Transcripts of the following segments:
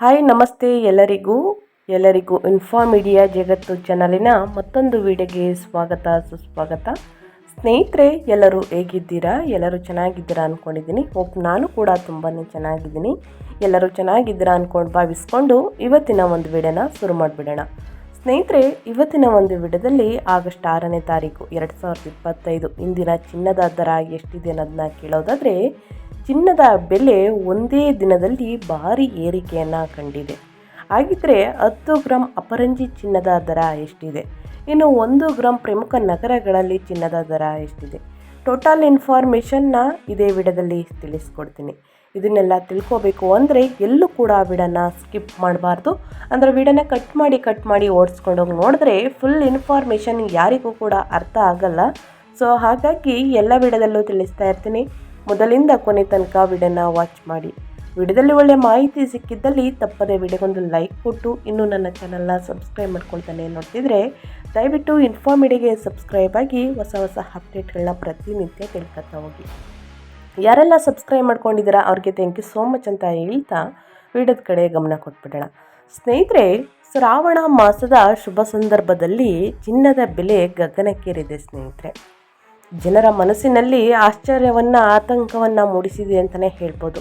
Hi, ನಮಸ್ತೆ ಎಲ್ಲರಿಗೂ. ಎಲ್ಲರಿಗೂ ಇನ್ಫಾಮೀಡಿಯಾ ಜಗತ್ತು ಚಾನಲಿನ ಮತ್ತೊಂದು ವಿಡಿಯೋಗೆ ಸ್ವಾಗತ, ಸುಸ್ವಾಗತ. ಸ್ನೇಹಿತರೆ, ಎಲ್ಲರೂ ಹೇಗಿದ್ದೀರಾ? ಎಲ್ಲರೂ ಚೆನ್ನಾಗಿದ್ದೀರಾ ಅಂದ್ಕೊಂಡಿದ್ದೀನಿ ಹೋಪ್ ನಾನು ಕೂಡ ತುಂಬಾ ಚೆನ್ನಾಗಿದ್ದೀನಿ. ಎಲ್ಲರೂ ಚೆನ್ನಾಗಿದ್ದೀರಾ ಅಂದ್ಕೊಂಡು ಭಾವಿಸ್ಕೊಂಡು ಇವತ್ತಿನ ಒಂದು ವಿಡಿಯೋನ ಶುರು ಮಾಡಿಬಿಡೋಣ. ಸ್ನೇಹಿತರೆ, ಇವತ್ತಿನ ಒಂದು ವಿಡಿಯೋದಲ್ಲಿ ಆಗಸ್ಟ್ ಆರನೇ ತಾರೀಕು, ಎರಡು ಸಾವಿರದ ಇಪ್ಪತ್ತೈದು, ಇಂದಿನ ಚಿನ್ನದ ದರ ಎಷ್ಟಿದೆ ಅನ್ನೋದನ್ನ ಕೇಳೋದಾದರೆ ಚಿನ್ನದ ಬೆಲೆ ಒಂದೇ ದಿನದಲ್ಲಿ ಭಾರಿ ಏರಿಕೆಯನ್ನು ಕಂಡಿದೆ. ಹಾಗಿದ್ರೆ ಹತ್ತು ಗ್ರಾಂ ಅಪರಂಜಿ ಚಿನ್ನದ ದರ ಎಷ್ಟಿದೆ? ಇನ್ನು ಒಂದು ಗ್ರಾಮ್ ಪ್ರಮುಖ ನಗರಗಳಲ್ಲಿ ಚಿನ್ನದ ದರ ಎಷ್ಟಿದೆ? ಟೋಟಲ್ ಇನ್ಫಾರ್ಮೇಷನ್ನ ಇದೇ ವಿಡದಲ್ಲಿ ತಿಳಿಸ್ಕೊಡ್ತೀನಿ. ಇದನ್ನೆಲ್ಲ ತಿಳ್ಕೋಬೇಕು ಅಂದರೆ ಎಲ್ಲೂ ಕೂಡ ವಿಡನ್ನು ಸ್ಕಿಪ್ ಮಾಡಬಾರ್ದು. ಅಂದರೆ ವಿಡನ್ನ ಕಟ್ ಮಾಡಿ ಕಟ್ ಮಾಡಿ ಓಡಿಸ್ಕೊಂಡೋಗಿ ನೋಡಿದ್ರೆ ಫುಲ್ ಇನ್ಫಾರ್ಮೇಷನ್ ಯಾರಿಗೂ ಕೂಡ ಅರ್ಥ ಆಗಲ್ಲ. ಸೊ ಹಾಗಾಗಿ ಎಲ್ಲ ವಿಡದಲ್ಲೂ ತಿಳಿಸ್ತಾ ಇರ್ತೀನಿ. ಮೊದಲಿಂದ ಕೊನೆ ತನಕ ವಿಡಿಯೋನ ವಾಚ್ ಮಾಡಿ. ವಿಡಿಯೋದಲ್ಲಿ ಒಳ್ಳೆ ಮಾಹಿತಿ ಸಿಕ್ಕಿದ್ದಲ್ಲಿ ತಪ್ಪದೆ ವಿಡಿಯೋಗೊಂದು ಲೈಕ್ ಕೊಟ್ಟು ಇನ್ನೂ ನನ್ನ ಚಾನಲ್ನ ಸಬ್ಸ್ಕ್ರೈಬ್ ಮಾಡ್ಕೊಳ್ತಾನೆ ನೋಡ್ತಿದ್ರೆ ದಯವಿಟ್ಟು ಇನ್ಫಾರ್ಮಿಡಿಗೆ ಸಬ್ಸ್ಕ್ರೈಬ್ ಆಗಿ ಹೊಸ ಹೊಸ ಅಪ್ಡೇಟ್ಗಳನ್ನ ಪ್ರತಿನಿತ್ಯ ತಿಳ್ಕೊತಾ ಹೋಗಿ. ಯಾರೆಲ್ಲ ಸಬ್ಸ್ಕ್ರೈಬ್ ಮಾಡ್ಕೊಂಡಿದ್ದೀರಾ ಅವ್ರಿಗೆ ಥ್ಯಾಂಕ್ ಯು ಸೋ ಮಚ್ ಅಂತ ಹೇಳ್ತಾ ವಿಡಿಯೋದ ಕಡೆ ಗಮನ ಕೊಟ್ಬಿಡೋಣ. ಸ್ನೇಹಿತರೆ, ಶ್ರಾವಣ ಮಾಸದ ಶುಭ ಸಂದರ್ಭದಲ್ಲಿ ಚಿನ್ನದ ಬೆಲೆ ಗಗನಕ್ಕೇರಿದೆ ಸ್ನೇಹಿತರೆ. ಜನರ ಮನಸ್ಸಿನಲ್ಲಿ ಆಶ್ಚರ್ಯವನ್ನು, ಆತಂಕವನ್ನು ಮೂಡಿಸಿದೆ ಅಂತಲೇ ಹೇಳ್ಬೋದು.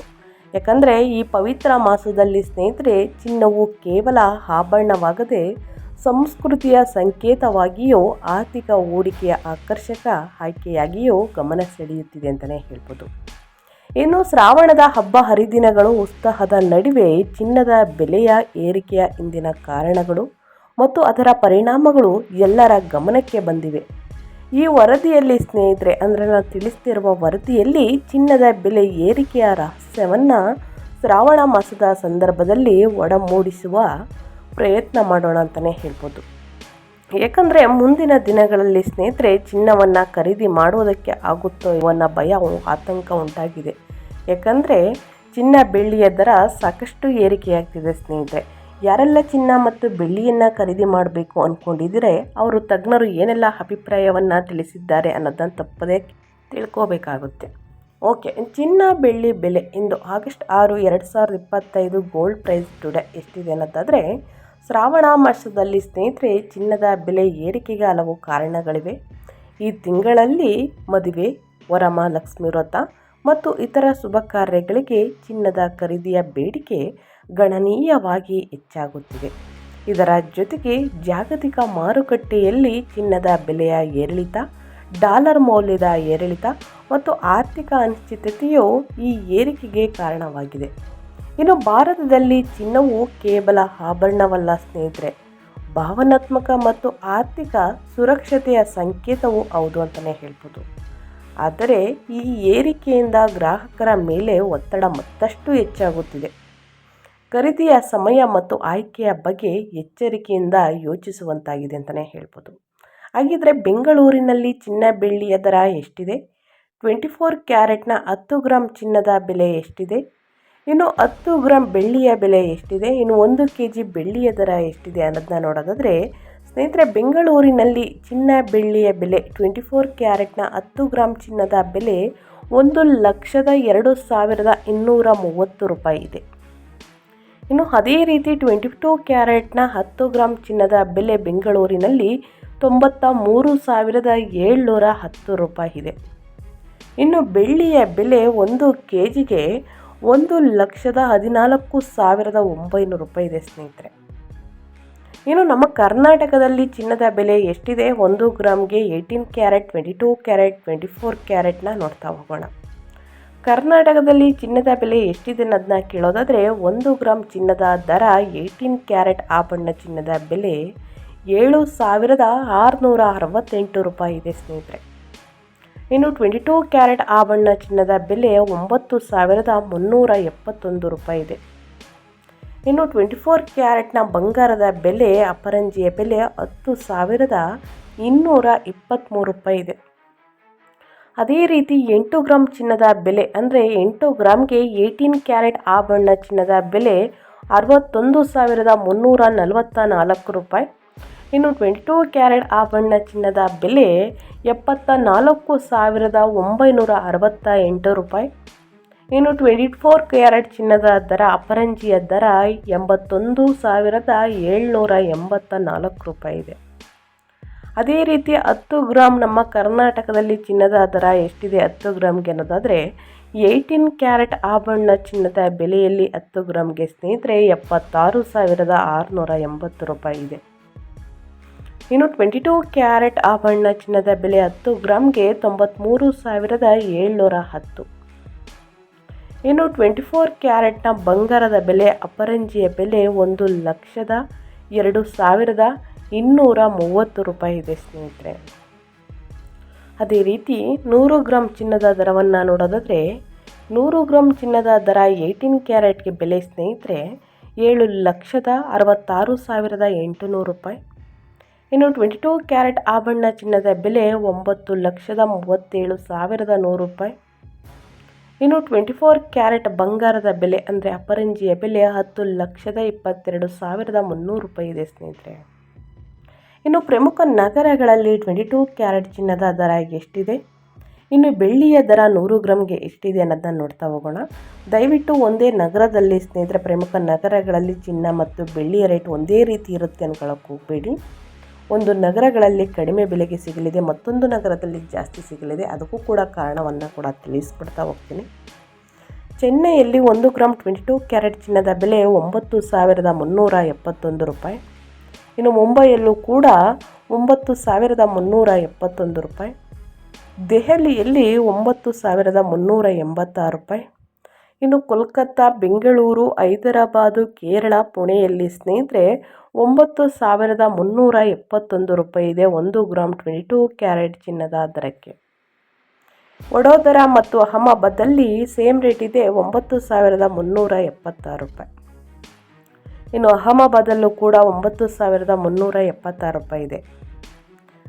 ಯಾಕಂದರೆ ಈ ಪವಿತ್ರ ಮಾಸದಲ್ಲಿ ಸ್ನೇಹಿತರೆ, ಚಿನ್ನವು ಕೇವಲ ಆಭರಣವಾಗದೆ ಸಂಸ್ಕೃತಿಯ ಸಂಕೇತವಾಗಿಯೂ ಆರ್ಥಿಕ ಹೂಡಿಕೆಯ ಆಕರ್ಷಕ ಆಯ್ಕೆಯಾಗಿಯೂ ಗಮನ ಸೆಳೆಯುತ್ತಿದೆ ಅಂತಲೇ ಹೇಳ್ಬೋದು. ಇನ್ನು ಶ್ರಾವಣದ ಹಬ್ಬ ಹರಿದಿನಗಳು ಉತ್ಸಾಹದ ನಡುವೆ ಚಿನ್ನದ ಬೆಲೆಯ ಏರಿಕೆಯ ಇಂದಿನ ಕಾರಣಗಳು ಮತ್ತು ಅದರ ಪರಿಣಾಮಗಳು ಎಲ್ಲರ ಗಮನಕ್ಕೆ ಬಂದಿವೆ. ಈ ವರದಿಯಲ್ಲಿ ಸ್ನೇಹಿತರೆ, ಅಂದರೆ ನಾನು ತಿಳಿಸ್ತಿರುವ ವರದಿಯಲ್ಲಿ ಚಿನ್ನದ ಬೆಲೆ ಏರಿಕೆಯ ರಹಸ್ಯವನ್ನು ಶ್ರಾವಣ ಮಾಸದ ಸಂದರ್ಭದಲ್ಲಿ ಒಡಮೂಡಿಸುವ ಪ್ರಯತ್ನ ಮಾಡೋಣ ಅಂತಲೇ ಹೇಳ್ಬೋದು. ಏಕೆಂದರೆ ಮುಂದಿನ ದಿನಗಳಲ್ಲಿ ಸ್ನೇಹಿತರೆ, ಚಿನ್ನವನ್ನು ಖರೀದಿ ಮಾಡುವುದಕ್ಕೆ ಆಗುತ್ತೋ ಇವನ್ನ ಭಯ ಆತಂಕ ಉಂಟಾಗಿದೆ. ಯಾಕಂದರೆ ಚಿನ್ನ ಬೆಳ್ಳಿಯ ದರ ಸಾಕಷ್ಟು ಏರಿಕೆಯಾಗ್ತಿದೆ ಸ್ನೇಹಿತರೆ. ಯಾರೆಲ್ಲ ಚಿನ್ನ ಮತ್ತು ಬೆಳ್ಳಿಯನ್ನು ಖರೀದಿ ಮಾಡಬೇಕು ಅಂದ್ಕೊಂಡಿದ್ರೆ ಅವರು ತಜ್ಞರು ಏನೆಲ್ಲ ಅಭಿಪ್ರಾಯವನ್ನು ತಿಳಿಸಿದ್ದಾರೆ ಅನ್ನೋದನ್ನು ತಪ್ಪದೇ ತಿಳ್ಕೋಬೇಕಾಗುತ್ತೆ. ಓಕೆ, ಚಿನ್ನ, ಬೆಳ್ಳಿ ಬೆಲೆ ಇಂದು ಆಗಸ್ಟ್ ಆರು, ಎರಡು ಸಾವಿರದ ಇಪ್ಪತ್ತೈದು ಗೋಲ್ಡ್ ಪ್ರೈಸ್ ಟುಡೇ ಎಷ್ಟಿದೆ ಅನ್ನೋದಾದರೆ, ಶ್ರಾವಣ ಮಾಸದಲ್ಲಿ ಸ್ನೇಹಿತರೆ, ಚಿನ್ನದ ಬೆಲೆ ಏರಿಕೆಗೆ ಹಲವು ಕಾರಣಗಳಿವೆ. ಈ ತಿಂಗಳಲ್ಲಿ ಮದುವೆ ವರಮಹಾಲಕ್ಷ್ಮಿ ವ್ರತ ಮತ್ತು ಇತರ ಶುಭ ಕಾರ್ಯಗಳಿಗೆ ಚಿನ್ನದ ಖರೀದಿಯ ಬೇಡಿಕೆ ಗಣನೀಯವಾಗಿ ಹೆಚ್ಚಾಗುತ್ತಿದೆ. ಇದರ ಜೊತೆಗೆ ಜಾಗತಿಕ ಮಾರುಕಟ್ಟೆಯಲ್ಲಿ ಚಿನ್ನದ ಬೆಲೆಯ ಏರಿಳಿತ, ಡಾಲರ್ ಮೌಲ್ಯದ ಏರಿಳಿತ ಮತ್ತು ಆರ್ಥಿಕ ಅನಿಶ್ಚಿತತೆಯು ಈ ಏರಿಕೆಗೆ ಕಾರಣವಾಗಿದೆ. ಇನ್ನು ಭಾರತದಲ್ಲಿ ಚಿನ್ನವು ಕೇವಲ ಆಭರಣವಲ್ಲ ಸ್ನೇಹಿತರೆ, ಭಾವನಾತ್ಮಕ ಮತ್ತು ಆರ್ಥಿಕ ಸುರಕ್ಷತೆಯ ಸಂಕೇತವೂ ಹೌದು ಅಂತಲೇ ಹೇಳ್ಬೋದು. ಆದರೆ ಈ ಏರಿಕೆಯಿಂದ ಗ್ರಾಹಕರ ಮೇಲೆ ಒತ್ತಡ ಮತ್ತಷ್ಟು ಹೆಚ್ಚಾಗುತ್ತಿದೆ. ಖರೀದಿಯ ಸಮಯ ಮತ್ತು ಆಯ್ಕೆಯ ಬಗ್ಗೆ ಎಚ್ಚರಿಕೆಯಿಂದ ಯೋಚಿಸುವಂತಾಗಿದೆ ಅಂತಲೇ ಹೇಳ್ಬೋದು. ಹಾಗಿದ್ರೆ ಬೆಂಗಳೂರಿನಲ್ಲಿ ಚಿನ್ನ ಬೆಳ್ಳಿಯ ದರ ಎಷ್ಟಿದೆ? ಟ್ವೆಂಟಿ ಫೋರ್ ಕ್ಯಾರೆಟ್ನ ಹತ್ತು ಗ್ರಾಮ್ ಚಿನ್ನದ ಬೆಲೆ ಎಷ್ಟಿದೆ? ಇನ್ನು ಹತ್ತು ಗ್ರಾಮ್ ಬೆಳ್ಳಿಯ ಬೆಲೆ ಎಷ್ಟಿದೆ? ಇನ್ನು ಒಂದು ಕೆ ಜಿ ಬೆಳ್ಳಿಯ ದರ ಎಷ್ಟಿದೆ ಅನ್ನೋದನ್ನ ನೋಡೋದಾದರೆ, ಸ್ನೇಹಿತರೆ ಬೆಂಗಳೂರಿನಲ್ಲಿ ಚಿನ್ನ ಬೆಳ್ಳಿಯ ಬೆಲೆ ಟ್ವೆಂಟಿ ಫೋರ್ ಕ್ಯಾರೆಟ್ನ ಹತ್ತು ಗ್ರಾಮ್ ಚಿನ್ನದ ಬೆಲೆ ಒಂದು ಲಕ್ಷದ ಎರಡು ಸಾವಿರದ ಇನ್ನೂರ ಮೂವತ್ತು ರೂಪಾಯಿ ಇದೆ. ಇನ್ನು ಅದೇ ರೀತಿ ಟ್ವೆಂಟಿ ಟೂ ಕ್ಯಾರೆಟ್ನ ಹತ್ತು ಗ್ರಾಮ್ ಚಿನ್ನದ ಬೆಲೆ ಬೆಂಗಳೂರಿನಲ್ಲಿ ತೊಂಬತ್ತ ಮೂರು ಸಾವಿರದ ಏಳ್ನೂರ ಹತ್ತು ರೂಪಾಯಿ ಇದೆ ಇನ್ನು ಬೆಳ್ಳಿಯ ಬೆಲೆ ಒಂದು ಕೆ ಜಿಗೆ ಒಂದು ಲಕ್ಷದ ಹದಿನಾಲ್ಕು ಸಾವಿರದ ಒಂಬೈನೂರು ರೂಪಾಯಿ ಇದೆ ಸ್ನೇಹಿತರೆ. ಇನ್ನು ನಮ್ಮ ಕರ್ನಾಟಕದಲ್ಲಿ ಚಿನ್ನದ ಬೆಲೆ ಎಷ್ಟಿದೆ? ಒಂದು ಗ್ರಾಮ್ಗೆ eighteen carat, twenty two carat, twenty four ಕ್ಯಾರೆಟ್ನ ನೋಡ್ತಾ ಹೋಗೋಣ. ಕರ್ನಾಟಕದಲ್ಲಿ ಚಿನ್ನದ ಬೆಲೆ ಎಷ್ಟಿದೆ ಅನ್ನೋದನ್ನ ಕೇಳೋದಾದರೆ ಒಂದು ಗ್ರಾಮ್ ಚಿನ್ನದ ದರ ಏಯ್ಟೀನ್ ಕ್ಯಾರೆಟ್ ಆಭರಣ ಚಿನ್ನದ ಬೆಲೆ ಏಳು ಸಾವಿರದ ಆರುನೂರ ಅರವತ್ತೆಂಟು ರೂಪಾಯಿ ಇದೆ ಸ್ನೇಹಿತರೆ. ಇನ್ನು ಟ್ವೆಂಟಿ ಟೂ ಕ್ಯಾರೆಟ್ ಆಭರಣ ಚಿನ್ನದ ಬೆಲೆ ಒಂಬತ್ತು ಸಾವಿರದ ಮುನ್ನೂರ ಎಪ್ಪತ್ತೊಂದು ರೂಪಾಯಿ ಇದೆ. ಇನ್ನು ಟ್ವೆಂಟಿ ಫೋರ್ ಕ್ಯಾರೆಟ್ನ ಬಂಗಾರದ ಬೆಲೆ ಅಪರಂಜಿಯ ಬೆಲೆ ಹತ್ತು ಸಾವಿರದ ಇನ್ನೂರ ಇಪ್ಪತ್ತ್ಮೂರು ರೂಪಾಯಿ ಇದೆ. ಅದೇ ರೀತಿ ಎಂಟು ಗ್ರಾಮ್ ಚಿನ್ನದ ಬೆಲೆ ಅಂದರೆ ಎಂಟು ಗ್ರಾಮ್ಗೆ ಏಯ್ಟೀನ್ ಕ್ಯಾರೆಟ್ ಆಭರಣ ಚಿನ್ನದ ಬೆಲೆ ಅರವತ್ತೊಂದು ಸಾವಿರದ ಮುನ್ನೂರ ನಲವತ್ತ ನಾಲ್ಕು ರೂಪಾಯಿ. ಇನ್ನು ಟ್ವೆಂಟಿ ಟೂ ಕ್ಯಾರೆಟ್ ಆಭರಣ ಚಿನ್ನದ ಬೆಲೆ ಎಪ್ಪತ್ತ ನಾಲ್ಕು ಸಾವಿರದ ಒಂಬೈನೂರ ಅರವತ್ತ ಎಂಟು ರೂಪಾಯಿ. ಇನ್ನು ಟ್ವೆಂಟಿ ಫೋರ್ ಕ್ಯಾರೆಟ್ ಚಿನ್ನದ ದರ, ಅಪರಂಜಿಯ ದರ ಎಂಬತ್ತೊಂದು ಸಾವಿರದ ಏಳ್ನೂರ ಎಂಬತ್ತ ನಾಲ್ಕು ರೂಪಾಯಿ ಇದೆ. ಅದೇ ರೀತಿ ಹತ್ತು ಗ್ರಾಮ್ ನಮ್ಮ ಕರ್ನಾಟಕದಲ್ಲಿ ಚಿನ್ನದ ದರ ಎಷ್ಟಿದೆ ಹತ್ತು ಗ್ರಾಮ್ಗೆ ಅನ್ನೋದಾದರೆ ಏಯ್ಟೀನ್ ಕ್ಯಾರೆಟ್ ಆಭರಣ ಚಿನ್ನದ ಬೆಲೆಯಲ್ಲಿ ಹತ್ತು ಗ್ರಾಮ್ಗೆ ಸ್ನೇಹಿತರೆ ಎಪ್ಪತ್ತಾರು ಸಾವಿರದ ಆರುನೂರ ಎಂಬತ್ತು ರೂಪಾಯಿ ಇದೆ. ಇನ್ನು ಟ್ವೆಂಟಿ ಟೂ ಕ್ಯಾರೆಟ್ ಆಭರಣ ಚಿನ್ನದ ಬೆಲೆ ಹತ್ತು ಗ್ರಾಮ್ಗೆ ತೊಂಬತ್ತ್ಮೂರು ಸಾವಿರದ ಏಳ್ನೂರ ಹತ್ತು. ಇನ್ನು ಟ್ವೆಂಟಿ ಫೋರ್ ಕ್ಯಾರೆಟ್ನ ಬಂಗಾರದ ಬೆಲೆ ಅಪರಂಜಿಯ ಬೆಲೆ ಒಂದು ಲಕ್ಷದ ಎರಡು ಸಾವಿರದ ಇನ್ನೂರ ಮೂವತ್ತು ರೂಪಾಯಿ ಇದೆ ಸ್ನೇಹಿತರೆ. ಅದೇ ರೀತಿ ನೂರು ಗ್ರಾಮ್ ಚಿನ್ನದ ದರವನ್ನು ನೋಡೋದಾದರೆ, ನೂರು ಗ್ರಾಮ್ ಚಿನ್ನದ ದರ ಏಯ್ಟೀನ್ ಕ್ಯಾರೆಟ್ಗೆ ಬೆಲೆ ಸ್ನೇಹಿತರೆ, ಏಳು ಲಕ್ಷದ ಅರವತ್ತಾರು ಸಾವಿರದ ಎಂಟುನೂರು ರೂಪಾಯಿ. ಇನ್ನು ಟ್ವೆಂಟಿ ಟೂ ಕ್ಯಾರೆಟ್ ಆಭರಣ ಚಿನ್ನದ ಬೆಲೆ ಒಂಬತ್ತು ಲಕ್ಷದ ಮೂವತ್ತೇಳು ಸಾವಿರದ ನೂರು ರೂಪಾಯಿ. ಇನ್ನು ಟ್ವೆಂಟಿ ಫೋರ್ ಕ್ಯಾರೆಟ್ ಬಂಗಾರದ ಬೆಲೆ ಅಂದರೆ ಅಪರಂಜಿಯ ಬೆಲೆ ಹತ್ತು ಲಕ್ಷದ ಇಪ್ಪತ್ತೆರಡು ಸಾವಿರದ ಮುನ್ನೂರು ರೂಪಾಯಿ ಇದೆ ಸ್ನೇಹಿತರೆ. ಇನ್ನು ಪ್ರಮುಖ ನಗರಗಳಲ್ಲಿ ಟ್ವೆಂಟಿ ಟೂ ಕ್ಯಾರೆಟ್ ಚಿನ್ನದ ದರ ಎಷ್ಟಿದೆ? ಇನ್ನು ಬೆಳ್ಳಿಯ ದರ ನೂರು ಗ್ರಾಮ್ಗೆ ಎಷ್ಟಿದೆ ಅನ್ನೋದನ್ನ ನೋಡ್ತಾ ಹೋಗೋಣ. ದಯವಿಟ್ಟು ಒಂದೇ ನಗರದಲ್ಲಿ ಸ್ನೇಹಿತರೆ, ಪ್ರಮುಖ ನಗರಗಳಲ್ಲಿ ಚಿನ್ನ ಮತ್ತು ಬೆಳ್ಳಿಯ ರೇಟ್ ಒಂದೇ ರೀತಿ ಇರುತ್ತೆ ಅನ್ಕೊಳ್ಳೋಕೆ ಹೋಗಬೇಡಿ. ಒಂದು ನಗರಗಳಲ್ಲಿ ಕಡಿಮೆ ಬೆಲೆಗೆ ಸಿಗಲಿದೆ, ಮತ್ತೊಂದು ನಗರದಲ್ಲಿ ಜಾಸ್ತಿ ಸಿಗಲಿದೆ, ಅದಕ್ಕೂ ಕೂಡ ಕಾರಣವನ್ನು ಕೂಡ ತಿಳಿಸ್ಬಿಡ್ತಾ ಹೋಗ್ತೀನಿ. ಚೆನ್ನೈಯಲ್ಲಿ ಒಂದು ಗ್ರಾಮ್ ಟ್ವೆಂಟಿ ಟೂ ಕ್ಯಾರೆಟ್ ಚಿನ್ನದ ಬೆಲೆ ಒಂಬತ್ತು ಸಾವಿರದ ಮುನ್ನೂರ ಎಪ್ಪತ್ತೊಂದು ರೂಪಾಯಿ. ಇನ್ನು ಮುಂಬೈಯಲ್ಲೂ ಕೂಡ ಒಂಬತ್ತು ಸಾವಿರದ ಮುನ್ನೂರ ಎಪ್ಪತ್ತೊಂದು ರೂಪಾಯಿ. ದೆಹಲಿಯಲ್ಲಿ ಒಂಬತ್ತು ಸಾವಿರದ ಮುನ್ನೂರ ಎಂಬತ್ತಾರು ರೂಪಾಯಿ. ಇನ್ನು ಕೋಲ್ಕತ್ತಾ, ಬೆಂಗಳೂರು, ಹೈದರಾಬಾದು, ಕೇರಳ, ಪುಣೆಯಲ್ಲಿ ಸ್ನೇಹಿತರೆ ಒಂಬತ್ತು ಸಾವಿರದ ಮುನ್ನೂರ ಎಪ್ಪತ್ತೊಂದು ರೂಪಾಯಿ ಇದೆ ಒಂದು ಗ್ರಾಮ್ ಟ್ವೆಂಟಿ ಟೂ ಕ್ಯಾರೆಟ್ ಚಿನ್ನದ ದರಕ್ಕೆ. ವಡೋದರ ಮತ್ತು ಅಹಮದಾಬಾದಲ್ಲಿ ಸೇಮ್ ರೇಟ್ ಇದೆ ಒಂಬತ್ತು ಸಾವಿರದ ಮುನ್ನೂರ ಎಪ್ಪತ್ತಾರು ರೂಪಾಯಿ. ಇನ್ನು ಅಹಮದಾಬಾದಲ್ಲೂ ಕೂಡ ಒಂಬತ್ತು ಸಾವಿರದ ಮುನ್ನೂರ ಎಪ್ಪತ್ತಾರು ರೂಪಾಯಿ ಇದೆ.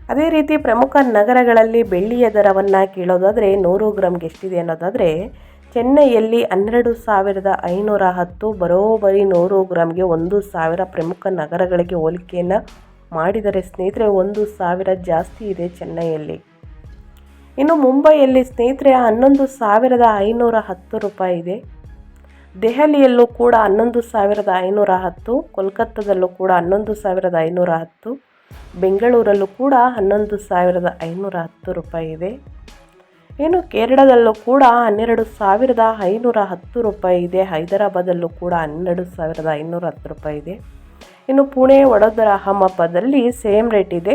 ಅದೇ ರೀತಿ ಪ್ರಮುಖ ನಗರಗಳಲ್ಲಿ ಬೆಳ್ಳಿಯ ದರವನ್ನು ಕೇಳೋದಾದರೆ ನೂರು ಗ್ರಾಮ್ಗೆ ಎಷ್ಟಿದೆ ಅನ್ನೋದಾದರೆ ಚೆನ್ನೈಯಲ್ಲಿ ಹನ್ನೆರಡು ಸಾವಿರದ ಐನೂರ ಹತ್ತು, ಬರೋಬ್ಬರಿ ನೂರು ಗ್ರಾಮ್ಗೆ ಒಂದು ಸಾವಿರ ಪ್ರಮುಖ ನಗರಗಳಿಗೆ ಹೋಲಿಕೆಯನ್ನು ಮಾಡಿದರೆ ಸ್ನೇಹಿತರೆ ಒಂದು ಸಾವಿರ ಜಾಸ್ತಿ ಇದೆ ಚೆನ್ನೈಯಲ್ಲಿ. ಇನ್ನು ಮುಂಬೈಯಲ್ಲಿ ಸ್ನೇಹಿತರೆ ಹನ್ನೊಂದು ಸಾವಿರದ ಐನೂರ ಹತ್ತು ರೂಪಾಯಿ ಇದೆ. ದೆಹಲಿಯಲ್ಲೂ ಕೂಡ ಹನ್ನೊಂದು ಸಾವಿರದ ಐನೂರ ಹತ್ತು, ಕೋಲ್ಕತ್ತಾದಲ್ಲೂ ಕೂಡ ಹನ್ನೊಂದು ಸಾವಿರದ ಐನೂರ ಹತ್ತು, ಬೆಂಗಳೂರಲ್ಲೂ ಕೂಡ ಹನ್ನೊಂದು ಸಾವಿರದ ಐನೂರ ಹತ್ತು ರೂಪಾಯಿ ಇದೆ. ಇನ್ನು ಕೇರಳದಲ್ಲೂ ಕೂಡ ಹನ್ನೆರಡು ಸಾವಿರದ ಐನೂರ ಹತ್ತು ರೂಪಾಯಿ ಇದೆ. ಹೈದರಾಬಾದಲ್ಲೂ ಕೂಡ ಹನ್ನೆರಡು ಸಾವಿರದ ಐನೂರ ಹತ್ತು ರೂಪಾಯಿ ಇದೆ. ಇನ್ನು ಪುಣೆ, ವಡೋದರ ಅಹಮದಾಬಾದಲ್ಲಿ ಸೇಮ್ ರೇಟ್ ಇದೆ.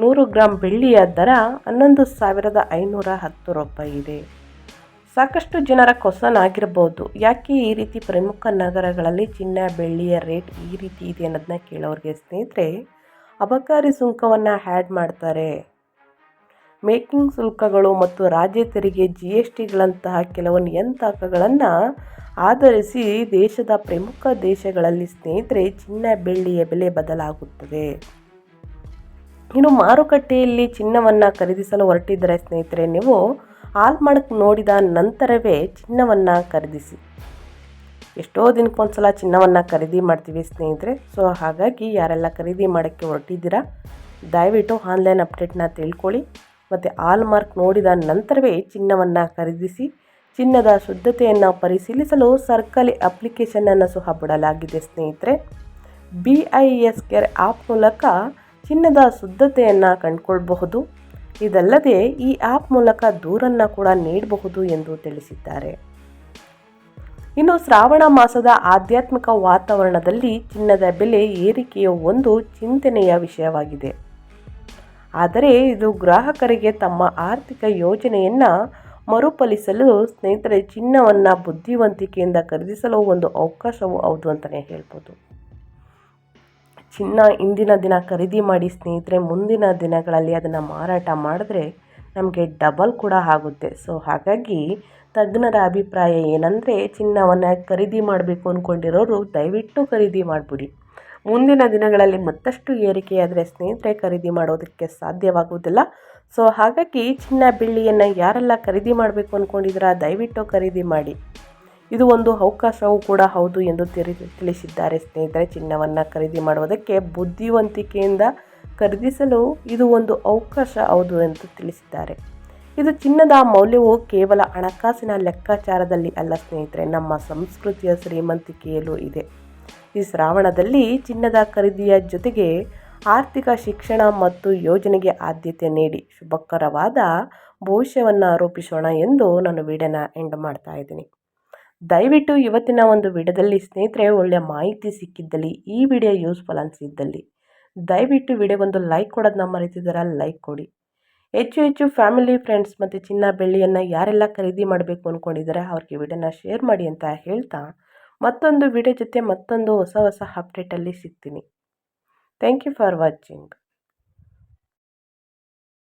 ನೂರು ಗ್ರಾಮ್ ಬೆಳ್ಳಿಯ ದರ ಹನ್ನೊಂದು ಸಾವಿರದ ಐನೂರ ಹತ್ತು ರೂಪಾಯಿ ಇದೆ. ಸಾಕಷ್ಟು ಜನರ ಕೊಸನ್ ಆಗಿರ್ಬೋದು ಯಾಕೆ ಈ ರೀತಿ ಪ್ರಮುಖ ನಗರಗಳಲ್ಲಿ ಚಿನ್ನ, ಬೆಳ್ಳಿಯ ರೇಟ್ ಈ ರೀತಿ ಇದೆ ಅನ್ನೋದನ್ನ ಕೇಳೋರಿಗೆ ಸ್ನೇಹಿತರೆ, ಅಬಕಾರಿ ಸುಂಕವನ್ನು ಆ್ಯಡ್ ಮಾಡ್ತಾರೆ. ಮೇಕಿಂಗ್ ಶುಲ್ಕಗಳು ಮತ್ತು ರಾಜ್ಯ ತೆರಿಗೆ ಜಿ ಎಸ್ ಟಿಗಳಂತಹ ಕೆಲವು ನಿಯಂತ್ರಕಗಳನ್ನು ಆಧರಿಸಿ ದೇಶದ ಪ್ರಮುಖ ದೇಶಗಳಲ್ಲಿ ಸ್ನೇಹಿತರೆ, ಚಿನ್ನ, ಬೆಳ್ಳಿಯ ಬೆಲೆ ಬದಲಾಗುತ್ತದೆ. ಇನ್ನು ಮಾರುಕಟ್ಟೆಯಲ್ಲಿ ಚಿನ್ನವನ್ನು ಖರೀದಿಸಲು ಹೊರಟಿದ್ದರೆ ಸ್ನೇಹಿತರೆ, ನೀವು ಹಾಲ್ಮಾರ್ಕ್ ನೋಡಿದ ನಂತರವೇ ಚಿನ್ನವನ್ನು ಖರೀದಿಸಿ. ಎಷ್ಟೋ ದಿನಕ್ಕೊಂದ್ಸಲ ಚಿನ್ನವನ್ನು ಖರೀದಿ ಮಾಡ್ತೀವಿ ಸ್ನೇಹಿತರೆ. ಸೊ ಹಾಗಾಗಿ ಯಾರೆಲ್ಲ ಖರೀದಿ ಮಾಡೋಕ್ಕೆ ಹೊರಟಿದ್ದೀರಾ, ದಯವಿಟ್ಟು ಆನ್ಲೈನ್ ಅಪ್ಡೇಟ್ನ ತಿಳ್ಕೊಳ್ಳಿ. ಮತ್ತು ಮಾರ್ಕ್ ನೋಡಿದ ನಂತರವೇ ಚಿನ್ನವನ್ನು ಖರೀದಿಸಿ, ಚಿನ್ನದ ಶುದ್ಧತೆಯನ್ನು ಪರಿಶೀಲಿಸಲು ಸರ್ಕಲಿ ಅಪ್ಲಿಕೇಶನನ್ನು ಸಹ ಬಿಡಲಾಗಿದೆ ಸ್ನೇಹಿತರೆ. B I S care app ಮೂಲಕ ಚಿನ್ನದ ಶುದ್ಧತೆಯನ್ನು ಕಂಡುಕೊಳ್ಬಹುದು. ಇದಲ್ಲದೆ ಈ ಆ್ಯಪ್ ಮೂಲಕ ದೂರನ್ನು ಕೂಡ ನೀಡಬಹುದು ಎಂದು ತಿಳಿಸಿದ್ದಾರೆ. ಇನ್ನು ಶ್ರಾವಣ ಮಾಸದ ಆಧ್ಯಾತ್ಮಿಕ ವಾತಾವರಣದಲ್ಲಿ ಚಿನ್ನದ ಬೆಲೆ ಏರಿಕೆಯ ಒಂದು ಚಿಂತನೆಯ ವಿಷಯವಾಗಿದೆ. ಆದರೆ ಇದು ಗ್ರಾಹಕರಿಗೆ ತಮ್ಮ ಆರ್ಥಿಕ ಯೋಜನೆಯನ್ನು ಮರುಪಲಿಸಲು ಸ್ನೇಹಿತರೆ ಚಿನ್ನವನ್ನು ಬುದ್ಧಿವಂತಿಕೆಯಿಂದ ಖರೀದಿಸಲು ಒಂದು ಅವಕಾಶವೂ ಹೌದು ಅಂತಲೇ ಹೇಳ್ಬೋದು. ಚಿನ್ನ ಇಂದಿನ ದಿನ ಖರೀದಿ ಮಾಡಿ ಸ್ನೇಹಿತರೆ, ಮುಂದಿನ ದಿನಗಳಲ್ಲಿ ಅದನ್ನು ಮಾರಾಟ ಮಾಡಿದ್ರೆ ನಮಗೆ ಡಬಲ್ ಕೂಡ ಆಗುತ್ತೆ. ಸೊ ಹಾಗಾಗಿ ತಜ್ಞರ ಅಭಿಪ್ರಾಯ ಏನಂದರೆ, ಚಿನ್ನವನ್ನು ಖರೀದಿ ಮಾಡಬೇಕು ಅಂದ್ಕೊಂಡಿರೋರು ದಯವಿಟ್ಟು ಖರೀದಿ ಮಾಡಿಬಿಡಿ. ಮುಂದಿನ ದಿನಗಳಲ್ಲಿ ಮತ್ತಷ್ಟು ಏರಿಕೆಯಾದರೆ ಸ್ನೇಹಿತರೆ, ಖರೀದಿ ಮಾಡೋದಕ್ಕೆ ಸಾಧ್ಯವಾಗುವುದಿಲ್ಲ. ಸೊ ಹಾಗಾಗಿ ಚಿನ್ನ ಬೆಳ್ಳಿಯನ್ನು ಯಾರೆಲ್ಲ ಖರೀದಿ ಮಾಡಬೇಕು ಅಂದ್ಕೊಂಡಿದ್ದೀರಾ ದಯವಿಟ್ಟು ಖರೀದಿ ಮಾಡಿ. ಇದು ಒಂದು ಅವಕಾಶವೂ ಕೂಡ ಹೌದು ಎಂದು ತಿಳಿ ತಿಳಿಸಿದ್ದಾರೆ ಸ್ನೇಹಿತರೆ. ಚಿನ್ನವನ್ನು ಖರೀದಿ ಮಾಡುವುದಕ್ಕೆ ಬುದ್ಧಿವಂತಿಕೆಯಿಂದ ಖರೀದಿಸಲು ಇದು ಒಂದು ಅವಕಾಶ ಹೌದು ಎಂದು ತಿಳಿಸಿದ್ದಾರೆ. ಇದು ಚಿನ್ನದ ಮೌಲ್ಯವು ಕೇವಲ ಹಣಕಾಸಿನ ಲೆಕ್ಕಾಚಾರದಲ್ಲಿ ಅಲ್ಲ ಸ್ನೇಹಿತರೆ, ನಮ್ಮ ಸಂಸ್ಕೃತಿಯ ಶ್ರೀಮಂತಿಕೆಯಲ್ಲೂ ಇದೆ. ಈ ಶ್ರಾವಣದಲ್ಲಿ ಚಿನ್ನದ ಖರೀದಿಯ ಜೊತೆಗೆ ಆರ್ಥಿಕ ಶಿಕ್ಷಣ ಮತ್ತು ಯೋಜನೆಗೆ ಆದ್ಯತೆ ನೀಡಿ ಶುಭಕರವಾದ ಭವಿಷ್ಯವನ್ನು ರೂಪಿಸೋಣ ಎಂದು ನಾನು ವಿಡಿಯೋನ ಎಂಡ್ ಮಾಡ್ತಾ ಇದ್ದೀನಿ. ದಯವಿಟ್ಟು ಇವತ್ತಿನ ಒಂದು ವಿಡಿಯೋದಲ್ಲಿ ಸ್ನೇಹಿತರೆ ಒಳ್ಳೆಯ ಮಾಹಿತಿ ಸಿಕ್ಕಿದ್ದಲ್ಲಿ, ಈ ವಿಡಿಯೋ ಯೂಸ್ಫುಲ್ ಅನಿಸಿದ್ದಲ್ಲಿ, ದಯವಿಟ್ಟು ವಿಡಿಯೋ ಒಂದು ಲೈಕ್ ಕೊಡೋದನ್ನ ಮರೆತಿದ್ದೀರಾ ಲೈಕ್ ಕೊಡಿ. ಹೆಚ್ಚು ಹೆಚ್ಚು ಫ್ಯಾಮಿಲಿ ಫ್ರೆಂಡ್ಸ್ ಮತ್ತು ಚಿನ್ನ ಬೆಳ್ಳಿಯನ್ನು ಯಾರೆಲ್ಲ ಖರೀದಿ ಮಾಡಬೇಕು ಅಂದ್ಕೊಂಡಿದ್ದಾರೆ ಅವ್ರಿಗೆ ವಿಡಿಯೋನ ಶೇರ್ ಮಾಡಿ ಅಂತ ಹೇಳ್ತಾ ಮತ್ತೊಂದು ವಿಡಿಯೋ ಜೊತೆ ಮತ್ತೊಂದು ಹೊಸ ಹೊಸ ಅಪ್ಡೇಟಲ್ಲಿ ಸಿಗ್ತೀನಿ. Thank you for watching